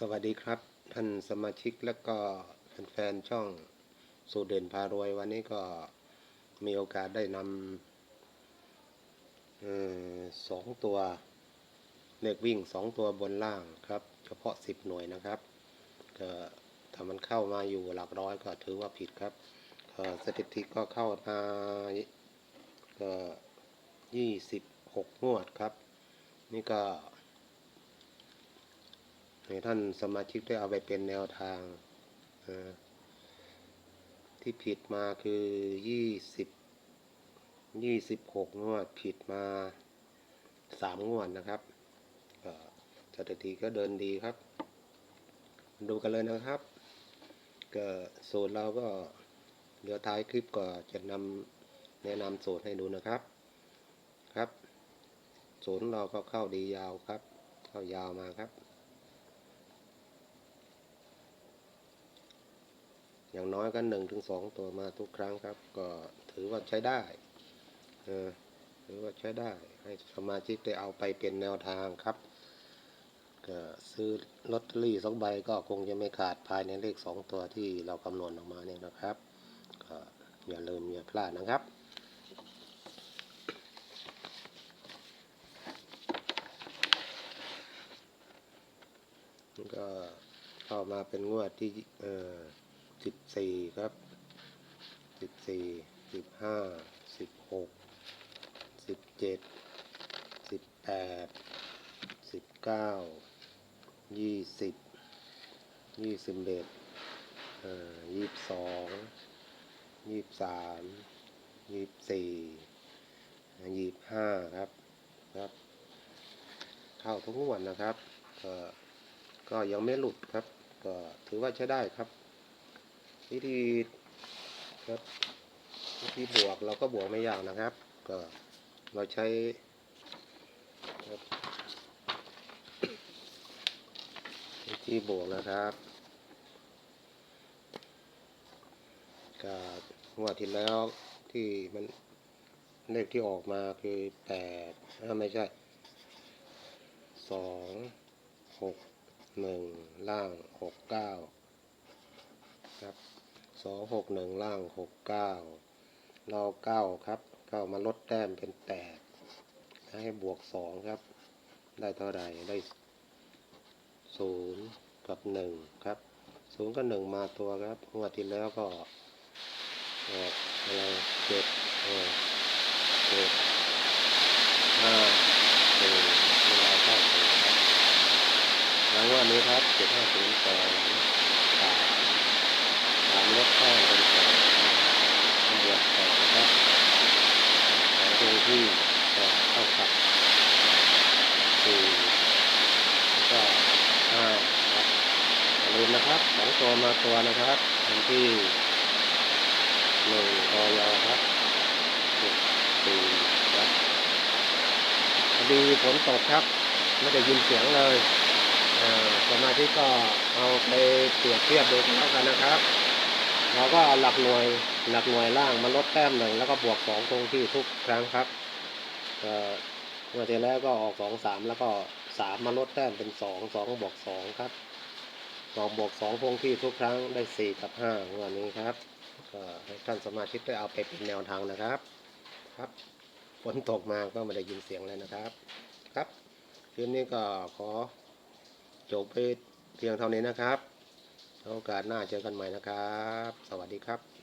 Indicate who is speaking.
Speaker 1: สวัสดีครับ ท่านสมาชิกและก็แฟนๆช่องสูเด่นพารวยวันนี้ก็มีโอกาสได้นำออสองตัวเลขวิ่งสองตัวบนล่างครับ เฉพาะสิบหน่วยนะครับก็ถ้ามันเข้ามาอยู่หลักร้อยก็ถือว่าผิดครับสถิติก็เข้ามาก็ยี่สิบหกงวดครับ นี่ก็ ให้ท่านสมาชิกได้เอาไปเป็นแนวทางที่ผิดมาคือยี่สิบยี่สิบหกงวดผิดมาสามงวดนะครับสถิติก็เดินดีครับ ดูกันเลยนะครับ ก็สูตรเราก็เดี๋ยวท้ายคลิปก็จะนำแนะนำสูตรให้ดูนะครับครับ สูตรเราก็เข้าดียาวครับ เข้ายาวมาครับ อย่างน้อยก็หนึ่งถึงสองตัวมาทุกครั้งครับ ก็ถือว่าใช้ได้เออถือว่าใช้ได้ ให้สมาชิกได้เอาไปเป็นแนวทางครับก็ซื้อลอตเตอรี่สองใบก็คงจะไม่ขาดภายในเลขสองตัวที่เราคำนวณออกมาเนี่ยนะครับก็อย่าลืมอย่าพลาดนะครับก็เข้ามาเป็นงวดที่เอ่อ สิบสี่ครับสิบสี่สิบห้าสิบหกสิบเจ็ดสิบแปดสิบเก้ายี่สิบยี่สิบเอ็ดยี่สิบสองยี่สิบสามยี่สิบสี่ยี่สิบห้าครับครับ เข้าทุกงวดนะครับก็ก็ยังไม่หลุดครับ ก็ถือว่าใช้ได้ครับ วิธีครับวิธีบวกเราก็บวกไม่ยากนะครับ ก็เราใช้ครับวิธีบวกนะครับกับงวดที่แล้วที่มันเลขที่ออกมาคือแปดไม่ใช่สองหกหนึ่งล่างหกเก้าครับ สองหกหนึ่งล่างหกเก้าเราเก้าครับเก้ามาลดแต้มเป็นแปดให้บวกสองครับ ได้เท่าไหร่ได้ศูนย์กับหนึ่งครับศูนย์กับหนึ่งมาตัวครับงวดที่แล้วก็ออกอะไรเจ็ดเออเจ็ดห้าสี่เวลาเข้าศูนย์ครับรางวัลนี้ครับเจ็ดห้าศูนย์สองามลดข้างเป็นสองบวกสองครับสองตรงที่สองเท่ากับสี่แล้วก็ห้าครับอย่าลืมนะครับสองตัวมาตัวนะครับอันที่หนึ่งตัวยาวครับหกสี่ครับพอดีฝนตกครับ ไม่ได้ยินเสียงเลยเอ่อสมาธิก็เอาไปเปรียบเทียบดูกันแล้วกันนะครับ เราก็เอาหลักหน่วยหลักหน่วยล่างมาลดแต้มหนึ่งแล้วก็บวกสองคงที่ทุกครั้งครับเอ่อเมื่อที่แล้วก็ออกสองสามแล้วก็สามมาลดแต้มเป็นสองสองบวกสองครับสองบวกสองคงที่ทุกครั้งได้สี่กับห้างวดนี้ครับก็ให้ท่านสมาชิกได้เอาไปเป็นแนวทางนะครับครับฝนตกมาก็ไม่ได้ยินเสียงเลยนะครับ ครับคลิปนี้ก็ขอจบไปเพียงเท่านี้นะครับ โอกาสหน้าเจอกันใหม่นะครับ สวัสดีครับ